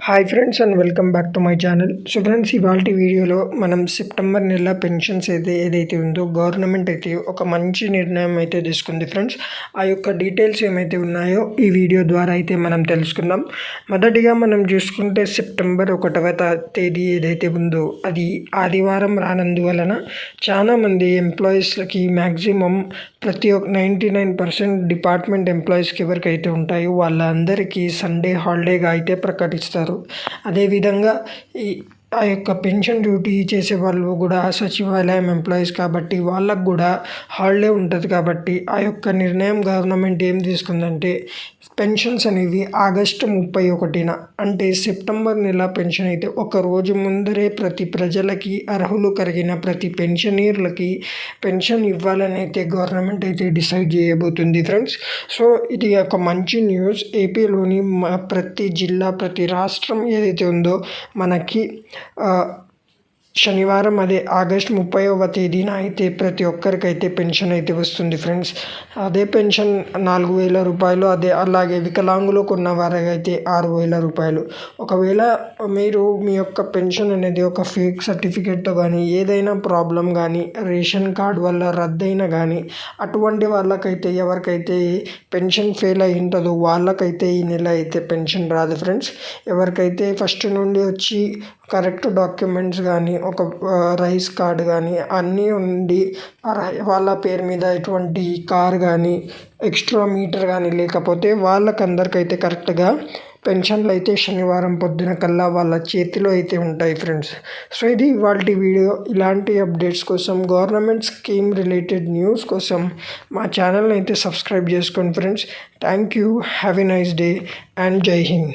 Hi friends and welcome back to my channel so friends ఇవాళ వీడియోలో మనం September నెల పెన్షన్స్ అయితే ఏదైతే ఉందో గవర్నమెంట్ అయితే ఒక మంచి నిర్ణయం అయితే తీసుకుంది ఫ్రెండ్స్ ఆ యొక్క డీటెయిల్స్ ఏమైతే ఉన్నాయో ఈ వీడియో ద్వారా అయితే మనం తెలుసుకుందాం. మొదటిగా మనం చూసుకుంటే సెప్టెంబర్ ఒకటవ తేదీ ఏదైతే ఉందో అది ఆదివారం రానందువలన చాలామంది ఎంప్లాయీస్లకి మ్యాక్సిమం ప్రతి ఒక్క నైంటీ నైన్ పర్సెంట్ డిపార్ట్మెంట్ ఎంప్లాయీస్కి ఎవరికైతే ఉంటాయో వాళ్ళందరికీ సండే హాలిడేగా అయితే ప్రకటిస్తారు అదేవిధంగా ఈ ఆ యొక్క పెన్షన్ డ్యూటీ చేసే వాళ్ళు కూడా సచివాలయం ఎంప్లాయీస్ కాబట్టి వాళ్ళకు కూడా హాలిడే ఉంటుంది కాబట్టి ఆ యొక్క నిర్ణయం గవర్నమెంట్ ఏం తీసుకుందంటే పెన్షన్స్ అనేవి ఆగస్టు ముప్పై ఒకటిన అంటే సెప్టెంబర్ నెల పెన్షన్ అయితే ఒక రోజు ముందరే ప్రతి ప్రజలకి అర్హులు కలిగిన ప్రతి పెన్షనీర్లకి పెన్షన్ ఇవ్వాలని అయితే గవర్నమెంట్ అయితే డిసైడ్ చేయబోతుంది ఫ్రెండ్స్. సో ఇది ఒక మంచి న్యూస్. ఏపీలోని ప్రతి జిల్లా ప్రతి రాష్ట్రం ఏదైతే ఉందో మనకి శనివారం అదే ఆగస్ట్ ముప్పైవ తేదీన అయితే ప్రతి ఒక్కరికైతే పెన్షన్ అయితే వస్తుంది ఫ్రెండ్స్. అదే పెన్షన్ నాలుగు వేల రూపాయలు అదే అలాగే వికలాంగులకు ఉన్న వారికైతే ఆరు వేల రూపాయలు. ఒకవేళ మీరు మీ యొక్క పెన్షన్ అనేది ఒక ఫేక్ సర్టిఫికేట్తో కానీ ఏదైనా ప్రాబ్లం కానీ రేషన్ కార్డు వల్ల రద్దయిన కానీ అటువంటి వాళ్ళకైతే ఎవరికైతే పెన్షన్ ఫెయిల్ అయి ఉంటుందో వాళ్ళకైతే ఈ నెల అయితే పెన్షన్ రాదు ఫ్రెండ్స్. ఎవరికైతే ఫస్ట్ నుండి వచ్చి కరెక్ట్ డాక్యుమెంట్స్ కానీ ఒక రైస్ కార్డ్ కానీ అన్నీ ఉండి వాళ్ళ పేరు మీద ఎటువంటి కార్ కానీ ఎక్స్ట్రా మీటర్ కానీ లేకపోతే వాళ్ళకందరికైతే కరెక్ట్గా పెన్షన్లు అయితే శనివారం పొద్దున కల్లా వాళ్ళ చేతిలో అయితే ఉంటాయి ఫ్రెండ్స్. సో ఇది ఇవాళ వీడియో. ఇలాంటి అప్డేట్స్ కోసం గవర్నమెంట్ స్కీమ్ రిలేటెడ్ న్యూస్ కోసం మా ఛానల్ని అయితే సబ్స్క్రైబ్ చేసుకోండి friends. Thank you. Have a nice day and జై హింద్.